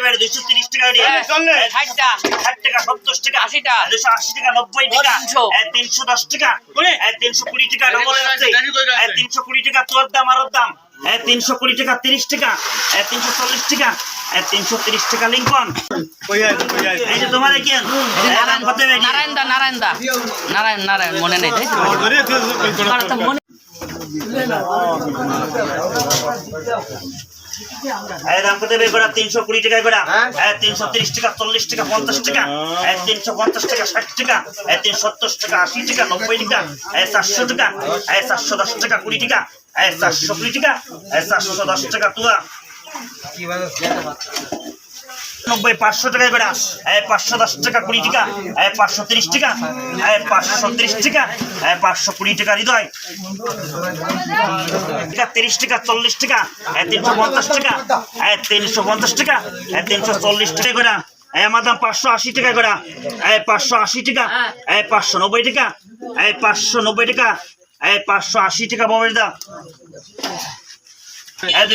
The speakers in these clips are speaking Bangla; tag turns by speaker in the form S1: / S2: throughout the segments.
S1: পারে দুশো তিরিশ টাকা
S2: হ্যাঁ,
S1: ষাট টাকা সত্তর টাকা
S2: আশিটা।
S1: দুশো আশি টাকা নব্বই টাকা
S2: তিনশো।
S1: হ্যাঁ, দশ টাকা হ্যাঁ, তিনশো কুড়ি টাকা হ্যাঁ, তিনশো কুড়ি টাকা তোর দাম আর দাম হ্যাঁ, তিনশো কুড়ি টাকা তিরিশ টাকা হ্যাঁ, তিনশো চল্লিশ টাকা হ্যাঁ, তিনশো তিরিশ টাকা লিঙ্কন এই যে তোমার কি দাম
S2: নারায়ণ দা নারায়ণ দা নারায়ণ নারায়ণ মনে নেই তাই তো? আমার তো মনে
S1: দাম কত বের করা? তিনশো কুড়ি টাকা করে। হ্যাঁ? তিনশো তিরিশ টাকা চল্লিশ টাকা পঞ্চাশ টাকা। হ্যাঁ তিনশো পঞ্চাশ টাকা ষাট টাকা। হ্যাঁ তিনশো সত্তর টাকা আশি টাকা নব্বই টাকা। হ্যাঁ চারশো টাকা। হ্যাঁ চারশো দশ টাকা কুড়ি টাকা। হ্যাঁ চারশো কুড়ি টাকা। হ্যাঁ চারশো দশ টাকা তুয়া পাঁচশো টাকা টাকা, কুড়ি হ্যাঁ পাঁচশো তিরিশ টাকা হ্যাঁ পাঁচশো তিরিশ টাকা হ্যাঁ পাঁচশো কুড়ি টাকা হ্যাঁ তিনশো পঞ্চাশ টাকা তিনশো চল্লিশ টাকা করে হ্যাঁ আমার দাম পাঁচশো আশি টাকা করে হ্যাঁ পাঁচশো আশি টাকা হ্যাঁ পাঁচশো নব্বই টাকা হ্যাঁ পাঁচশো নব্বই টাকা হ্যাঁ পাঁচশো আশি টাকা বাবার দা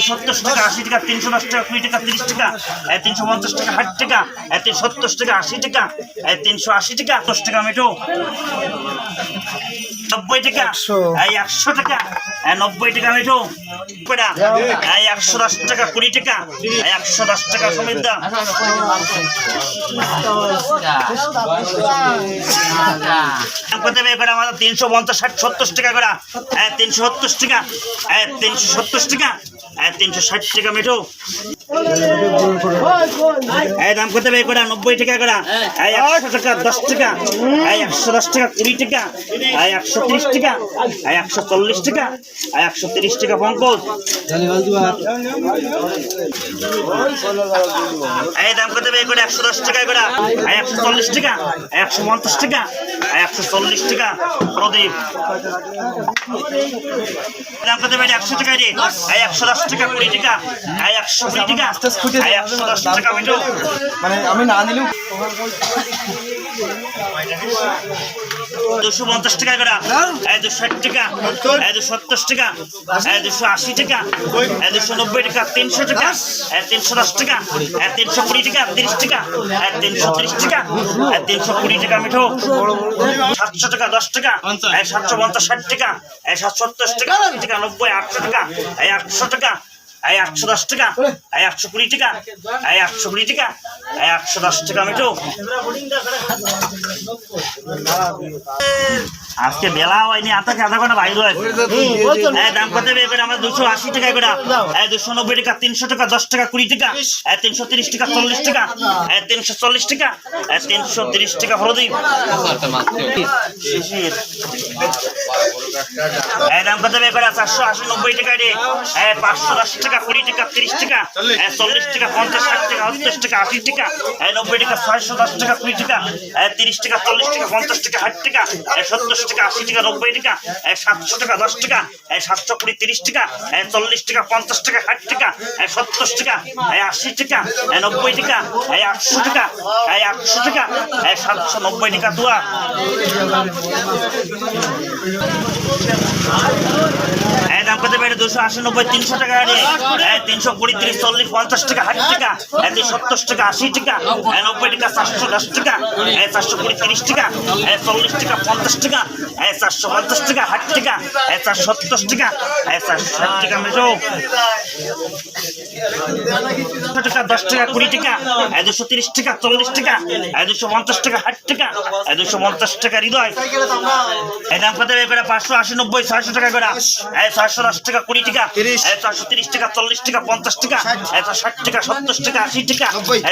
S1: সত্তর টাকা আশি টাকা তিনশো দশ টাকা কুড়ি টাকা তিরিশ টাকা তিনশো পঞ্চাশ টাকা ষাট টাকা তিনশো সত্তর টাকা আশি টাকা তিনশো আশি টাকা দশ টাকা মেটো নব্বই টাকা এই একশো টাকা নব্বই টাকা মেঠো। এই একশো দশ টাকা কুড়ি টাকা একশো দশ টাকা আমাদের তিনশো পঞ্চাশ ষাট সত্তর টাকা করে হ্যাঁ তিনশো সত্তর টাকা হ্যাঁ তিনশো সত্তর টাকা হ্যাঁ তিনশো ষাট টাকা মেঠো। এই দাম কত বের করে নব্বই টাকা করে এই একশো টাকা, দশ টাকা। এই একশো দশ টাকা, কুড়ি টাকা। এই একশো তিরিশ টাকা। এই একশো চল্লিশ টাকা। এই একশো তিরিশ টাকা পঙ্কজ এই দাম কত বের করে একশো দশ টাকা করে এই একশো চল্লিশ টাকা। একশো পঞ্চাশ টাকা। একশো চল্লিশ টাকা। প্রদীপ। দাম কত বের একশো টাকা এই একশো দশ টাকা কুড়ি টাকা এই একশো কুড়ি টাকা এই একশো দশ টাকা
S3: মানে আমি না নিলেও
S1: দুশো পঞ্চাশ টাকা করে এই দুশো ষাট টাকা এই দুশো সত্তর টাকা এই দুশো আশি টাকা এই দুশো নব্বই টাকা তিনশো টাকা এই তিনশো দশ টাকা এই তিনশো কুড়ি টাকা তিরিশ টাকা এই তিনশো তিরিশ টাকা এই তিনশো কুড়ি টাকা মিঠো সাতশো টাকা দশ টাকা এই সাতশো পঞ্চাশ ষাট টাকা এই সাতশো সত্তর টাকা টাকা নব্বই আটশো টাকা এই আটশো টাকা এই একশো দশ টাকা। এই একশো কুড়ি টাকা। এই একশো কুড়ি টাকা। এই একশো দশ টাকা মিঠো। আজকে বেলা হয়নি আধা আধা ঘণ্টা বাইরে হ্যাঁ দাম কত বের করে আমরা দুশো আশি টাকা করে হ্যাঁ দুশো নব্বই টাকা তিনশো টাকা দশ টাকা কুড়ি টাকা। হ্যাঁ তিনশো তিরিশ টাকা চল্লিশ টাকা। হ্যাঁ তিনশো চল্লিশ টাকা। হ্যাঁ তিনশো তিরিশ টাকা হরদীপ শিশির হ্যাঁ দাম চারশো আশি নব্বই টাকা রে হ্যাঁ পাঁচশো দশ টাকা কুড়ি টাকা তিরিশ টাকা হ্যাঁ চল্লিশ টাকা পঞ্চাশ ষাট টাকা পঞ্চাশ টাকা আশি টাকা হ্যাঁ নব্বই টাকা ছয়শো দশ টাকা কুড়ি টাকা হ্যাঁ তিরিশ টাকা চল্লিশ টাকা পঞ্চাশ টাকা ষাট টাকা হ্যাঁ সত্তর টাকা আশি টাকা নব্বই টাকা হ্যাঁ সাতশো টাকা দশ টাকা হ্যাঁ সাতশো কুড়ি তিরিশ টাকা হ্যাঁ চল্লিশ টাকা পঞ্চাশ টাকা ষাট টাকা হ্যাঁ সত্তর টাকা হ্যাঁ আশি টাকা হ্যাঁ নব্বই টাকা হ্যাঁ আটশো টাকা হ্যাঁ একশো টাকা হ্যাঁ সাতশো নব্বই টাকা দুয়া দুশো আশি নব্বই তিনশো টাকা রে তিনশো কুড়ি তিরিশ চল্লিশ পঞ্চাশ টাকা ষাট টাকা এই সত্তর টাকা আশি টাকা নব্বই টাকা চারশো দশ টাকা এই চারশো কুড়ি তিরিশ টাকা এই চল্লিশ টাকা পঞ্চাশ টাকা এই চারশো পঞ্চাশ টাকা ষাট টাকা এই চারশো সত্তর টাকা এই চারশো ষাট টাকা মেজো দুশো টাকা দশ টাকা কুড়ি টাকা এই দুশো তিরিশ টাকা চল্লিশ টাকা এই দুশো পঞ্চাশ টাকা ষাট টাকা এই দুশো পঞ্চাশ টাকা হৃদয় এই দাম পাঁচশো আশি নব্বই ছয়শো টাকা করে এই ছয়শো দশ টাকা কুড়ি টাকা চারশো তিরিশ টাকা চল্লিশ টাকা পঞ্চাশ টাকা চারশো ষাট টাকা সত্তর টাকা আশি টাকা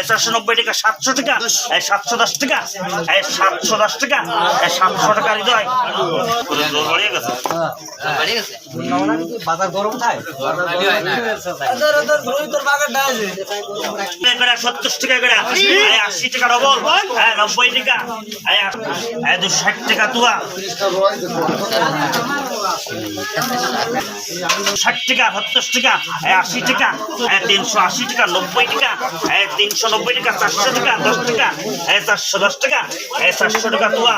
S1: চারশো নব্বই টাকা সাতশো টাকা সাতশো দশ টাকা সাতশো দশ টাকা সাতশো টাকা হৃদয়। বাড়িয়ে গেছে
S3: বাজার গরম খায়
S1: সত্তর টাকা করে আশি টাকা ডবল হ্যাঁ নব্বই টাকা দুশো ষাট টাকা তুয়া। ষাট টাকা সত্তর টাকা আশি টাকা তিনশো আশি টাকা নব্বই টাকা তিনশো নব্বই টাকা চারশো টাকা দশ টাকা চারশো দশ টাকা চারশো টাকা তোয়া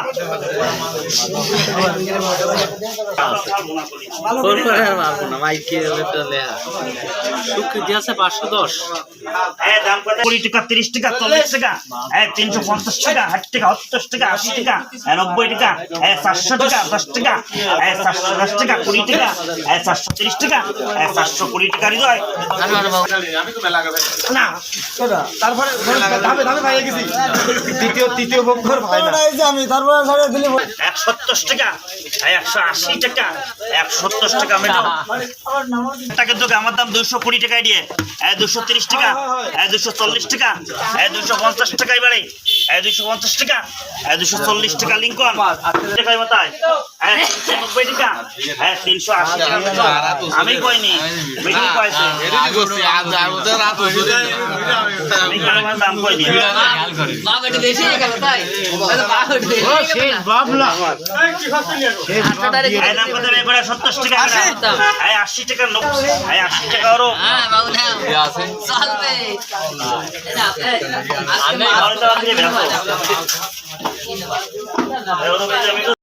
S1: তিরিশ টাকা চল্লিশ টাকা তিনশো পঞ্চাশ টাকা ষাট টাকা সত্তর টাকা আশি টাকা নব্বই টাকা চারশো টাকা দশ টাকা চারশো দশ টাকা কুড়ি টাকা চারশো তিরিশ টাকা চারশো কুড়ি টাকা হৃদয় না
S3: তারপরে ধাপে ধাপে ভাই গেছি। তৃতীয় তৃতীয় পক্ষর ভাই না
S4: আমি তারপরে ছাড়ে দিলি
S1: এক সত্তর টাকা একশো আশি টাকা এক সত্তর টাকা মেটাও টাকার দোকে আমার দাম দুশো কুড়ি টাকায় দিয়ে। দুশো তিরিশ টাকা এই দুশো চল্লিশ টাকা দুশো পঞ্চাশ টাকায় বাড়ে। দুশো পঞ্চাশ টাকা দুশো চল্লিশ টাকা লিঙ্কন। টাকায় মাথায়। নব্বই টাকা তিনশো আশি টাকা আমি কইনি। মিটিং কয়েছে আমি কারও আমার দাম কইনি
S2: বাপ একটু বেশি গেল তাই বাপ একটু বেশি হয়ে গেল
S1: এই দাম কত রে করে সত্তর টাকা এই আশি টাকা নব্বই এই টাকা
S2: হ্যাঁ বাবু চলবে
S1: আমি বেরো আমি